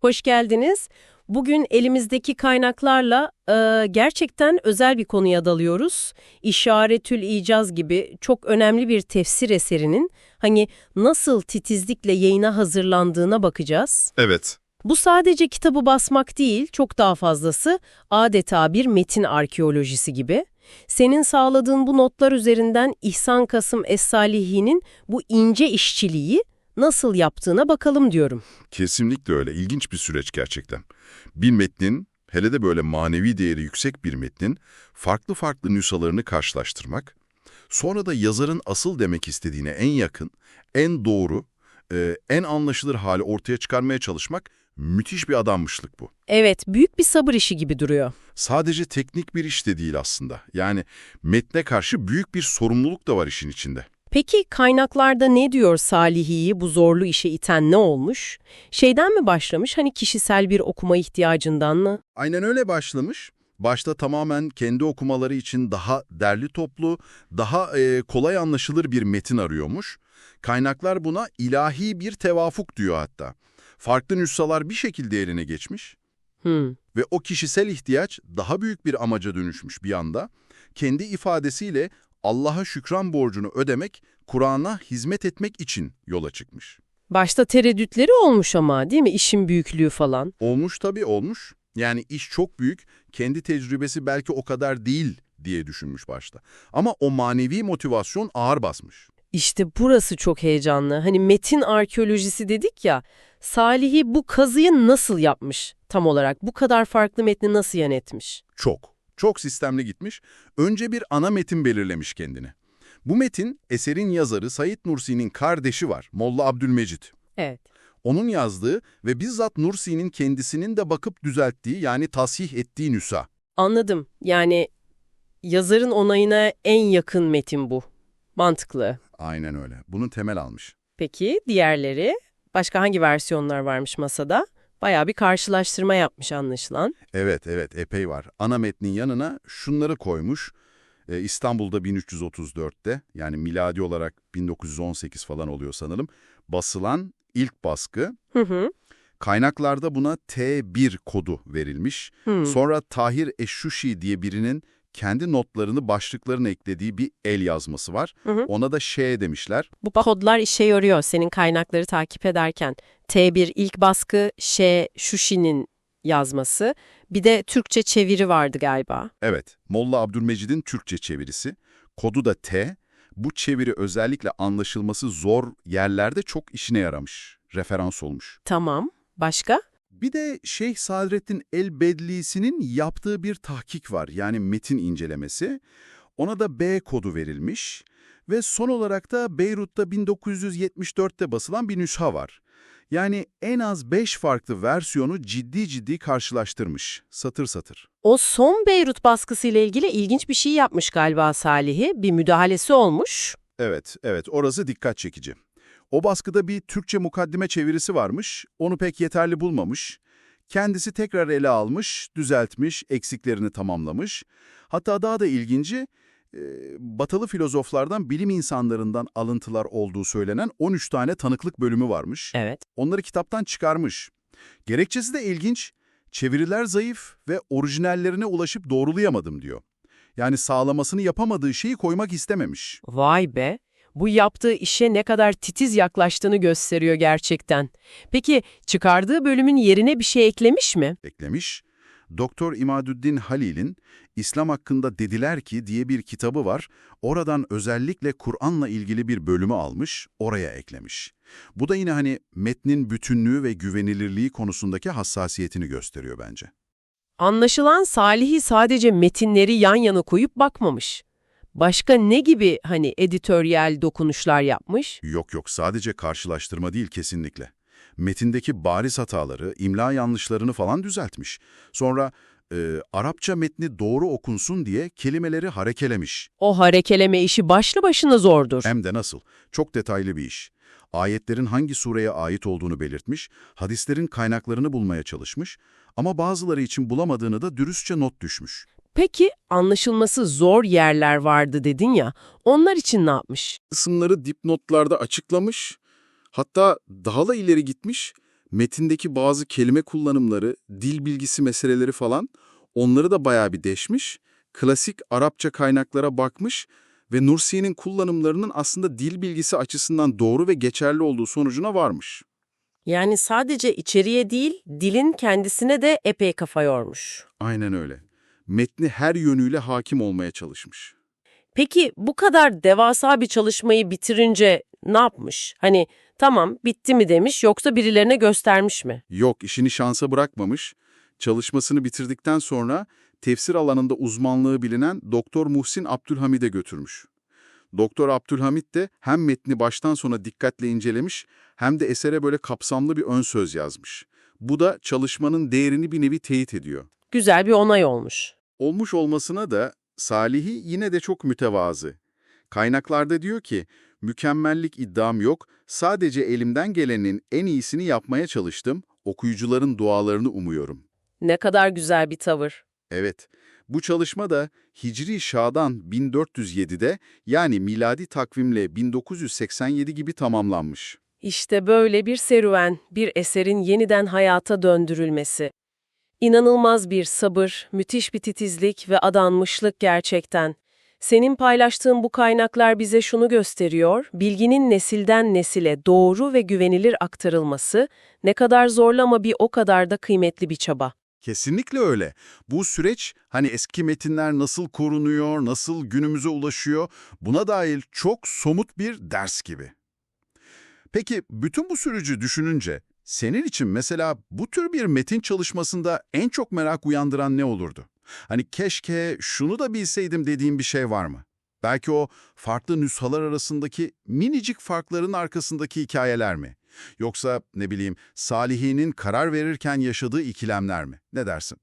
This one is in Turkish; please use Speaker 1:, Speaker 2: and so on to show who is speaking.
Speaker 1: Hoş geldiniz. Bugün elimizdeki kaynaklarla e, gerçekten özel bir konuya dalıyoruz. İşaretül İcaz gibi çok önemli bir tefsir eserinin hani nasıl titizlikle yayına hazırlandığına bakacağız.
Speaker 2: Evet.
Speaker 1: Bu sadece kitabı basmak değil, çok daha fazlası adeta bir metin arkeolojisi gibi. Senin sağladığın bu notlar üzerinden İhsan Kasım Es-Salihi'nin bu ince işçiliği nasıl yaptığına bakalım diyorum.
Speaker 2: Kesinlikle öyle. İlginç bir süreç gerçekten. Bir metnin, hele de böyle manevi değeri yüksek bir metnin farklı farklı nüshalarını karşılaştırmak, sonra da yazarın asıl demek istediğine en yakın, en doğru, e, en anlaşılır hali ortaya çıkarmaya çalışmak müthiş bir adanmışlık bu.
Speaker 1: Evet, büyük bir sabır işi gibi duruyor.
Speaker 2: Sadece teknik bir iş de değil aslında. Yani metne karşı büyük bir sorumluluk da var işin içinde.
Speaker 1: Peki kaynaklarda ne diyor Salihi'yi bu zorlu işe iten ne olmuş? Şeyden mi başlamış hani kişisel bir okuma ihtiyacından mı?
Speaker 2: Aynen öyle başlamış. Başta tamamen kendi okumaları için daha derli toplu, daha e, kolay anlaşılır bir metin arıyormuş. Kaynaklar buna ilahi bir tevafuk diyor hatta. Farklı nüshalar bir şekilde eline geçmiş
Speaker 1: Hmm.
Speaker 2: ve o kişisel ihtiyaç daha büyük bir amaca dönüşmüş bir anda. Kendi ifadesiyle Allah'a şükran borcunu ödemek, Kur'an'a hizmet etmek için yola çıkmış.
Speaker 1: Başta tereddütleri olmuş ama değil mi? İşin büyüklüğü falan.
Speaker 2: Olmuş tabii olmuş. Yani iş çok büyük, kendi tecrübesi belki o kadar değil diye düşünmüş başta. Ama o manevi motivasyon ağır basmış.
Speaker 1: İşte burası çok heyecanlı. Hani metin arkeolojisi dedik ya, Salih'i bu kazıyı nasıl yapmış tam olarak? Bu kadar farklı metni nasıl yönetmiş?
Speaker 2: Çok, çok sistemli gitmiş. Önce bir ana metin belirlemiş kendine. Bu metin, eserin yazarı Said Nursi'nin kardeşi var, Molla Abdülmecit.
Speaker 1: Evet.
Speaker 2: Onun yazdığı ve bizzat Nursi'nin kendisinin de bakıp düzelttiği yani tasih ettiği nüsa.
Speaker 1: Anladım. Yani yazarın onayına en yakın metin bu. Mantıklı.
Speaker 2: Aynen öyle. Bunu temel almış.
Speaker 1: Peki diğerleri? Başka hangi versiyonlar varmış masada? Bayağı bir karşılaştırma yapmış anlaşılan.
Speaker 2: Evet, evet epey var. Ana metnin yanına şunları koymuş. Ee, İstanbul'da 1334'te yani miladi olarak 1918 falan oluyor sanırım. Basılan ilk baskı.
Speaker 1: Hı hı.
Speaker 2: Kaynaklarda buna T1 kodu verilmiş.
Speaker 1: Hı.
Speaker 2: Sonra Tahir Eşşuşi diye birinin kendi notlarını başlıklarına eklediği bir el yazması var.
Speaker 1: Hı hı.
Speaker 2: Ona da Ş demişler.
Speaker 1: Bu kodlar işe yarıyor senin kaynakları takip ederken. T1 ilk baskı, Ş, Şuşi'nin yazması. Bir de Türkçe çeviri vardı galiba.
Speaker 2: Evet, Molla Abdülmecid'in Türkçe çevirisi. Kodu da T. Bu çeviri özellikle anlaşılması zor yerlerde çok işine yaramış, referans olmuş.
Speaker 1: Tamam. Başka?
Speaker 2: Bir de Şeyh Sadrettin el-Bedlisi'nin yaptığı bir tahkik var, yani metin incelemesi. Ona da B kodu verilmiş ve son olarak da Beyrut'ta 1974'te basılan bir nüsha var. Yani en az 5 farklı versiyonu ciddi ciddi karşılaştırmış, satır satır.
Speaker 1: O son Beyrut baskısıyla ilgili ilginç bir şey yapmış galiba Salih'i. Bir müdahalesi olmuş.
Speaker 2: Evet, evet orası dikkat çekici. O baskıda bir Türkçe mukaddime çevirisi varmış, onu pek yeterli bulmamış. Kendisi tekrar ele almış, düzeltmiş, eksiklerini tamamlamış. Hatta daha da ilginci, e, batılı filozoflardan, bilim insanlarından alıntılar olduğu söylenen 13 tane tanıklık bölümü varmış.
Speaker 1: Evet.
Speaker 2: Onları kitaptan çıkarmış. Gerekçesi de ilginç, çeviriler zayıf ve orijinallerine ulaşıp doğrulayamadım diyor. Yani sağlamasını yapamadığı şeyi koymak istememiş.
Speaker 1: Vay be. Bu yaptığı işe ne kadar titiz yaklaştığını gösteriyor gerçekten. Peki çıkardığı bölümün yerine bir şey eklemiş mi?
Speaker 2: eklemiş. Doktor İmadüddin Halil'in İslam hakkında dediler ki diye bir kitabı var. Oradan özellikle Kur'an'la ilgili bir bölümü almış, oraya eklemiş. Bu da yine hani metnin bütünlüğü ve güvenilirliği konusundaki hassasiyetini gösteriyor bence.
Speaker 1: Anlaşılan Salih'i sadece metinleri yan yana koyup bakmamış. Başka ne gibi hani editoryal dokunuşlar yapmış?
Speaker 2: Yok yok sadece karşılaştırma değil kesinlikle. Metindeki bariz hataları, imla yanlışlarını falan düzeltmiş. Sonra e, Arapça metni doğru okunsun diye kelimeleri harekelemiş.
Speaker 1: O harekeleme işi başlı başına zordur.
Speaker 2: Hem de nasıl? Çok detaylı bir iş. Ayetlerin hangi sureye ait olduğunu belirtmiş, hadislerin kaynaklarını bulmaya çalışmış ama bazıları için bulamadığını da dürüstçe not düşmüş.
Speaker 1: Peki anlaşılması zor yerler vardı dedin ya, onlar için ne yapmış?
Speaker 2: Kısımları dipnotlarda açıklamış, hatta daha da ileri gitmiş, metindeki bazı kelime kullanımları, dil bilgisi meseleleri falan onları da bayağı bir deşmiş, klasik Arapça kaynaklara bakmış ve Nursi'nin kullanımlarının aslında dil bilgisi açısından doğru ve geçerli olduğu sonucuna varmış.
Speaker 1: Yani sadece içeriye değil, dilin kendisine de epey kafa yormuş.
Speaker 2: Aynen öyle. Metni her yönüyle hakim olmaya çalışmış.
Speaker 1: Peki bu kadar devasa bir çalışmayı bitirince ne yapmış? Hani tamam bitti mi demiş yoksa birilerine göstermiş mi?
Speaker 2: Yok, işini şansa bırakmamış. Çalışmasını bitirdikten sonra tefsir alanında uzmanlığı bilinen Doktor Muhsin Abdülhamid'e götürmüş. Doktor Abdülhamid de hem metni baştan sona dikkatle incelemiş hem de esere böyle kapsamlı bir ön söz yazmış. Bu da çalışmanın değerini bir nevi teyit ediyor.
Speaker 1: Güzel bir onay olmuş.
Speaker 2: Olmuş olmasına da Salih'i yine de çok mütevazı. Kaynaklarda diyor ki, mükemmellik iddiam yok, sadece elimden gelenin en iyisini yapmaya çalıştım, okuyucuların dualarını umuyorum.
Speaker 1: Ne kadar güzel bir tavır.
Speaker 2: Evet, bu çalışma da Hicri Şadan 1407'de yani miladi takvimle 1987 gibi tamamlanmış.
Speaker 1: İşte böyle bir serüven, bir eserin yeniden hayata döndürülmesi. İnanılmaz bir sabır, müthiş bir titizlik ve adanmışlık gerçekten. Senin paylaştığın bu kaynaklar bize şunu gösteriyor, bilginin nesilden nesile doğru ve güvenilir aktarılması ne kadar zorlu ama bir o kadar da kıymetli bir çaba.
Speaker 2: Kesinlikle öyle. Bu süreç hani eski metinler nasıl korunuyor, nasıl günümüze ulaşıyor buna dair çok somut bir ders gibi. Peki bütün bu süreci düşününce senin için mesela bu tür bir metin çalışmasında en çok merak uyandıran ne olurdu? Hani keşke şunu da bilseydim dediğim bir şey var mı? Belki o farklı nüshalar arasındaki minicik farkların arkasındaki hikayeler mi? Yoksa ne bileyim Salih'in karar verirken yaşadığı ikilemler mi? Ne dersin?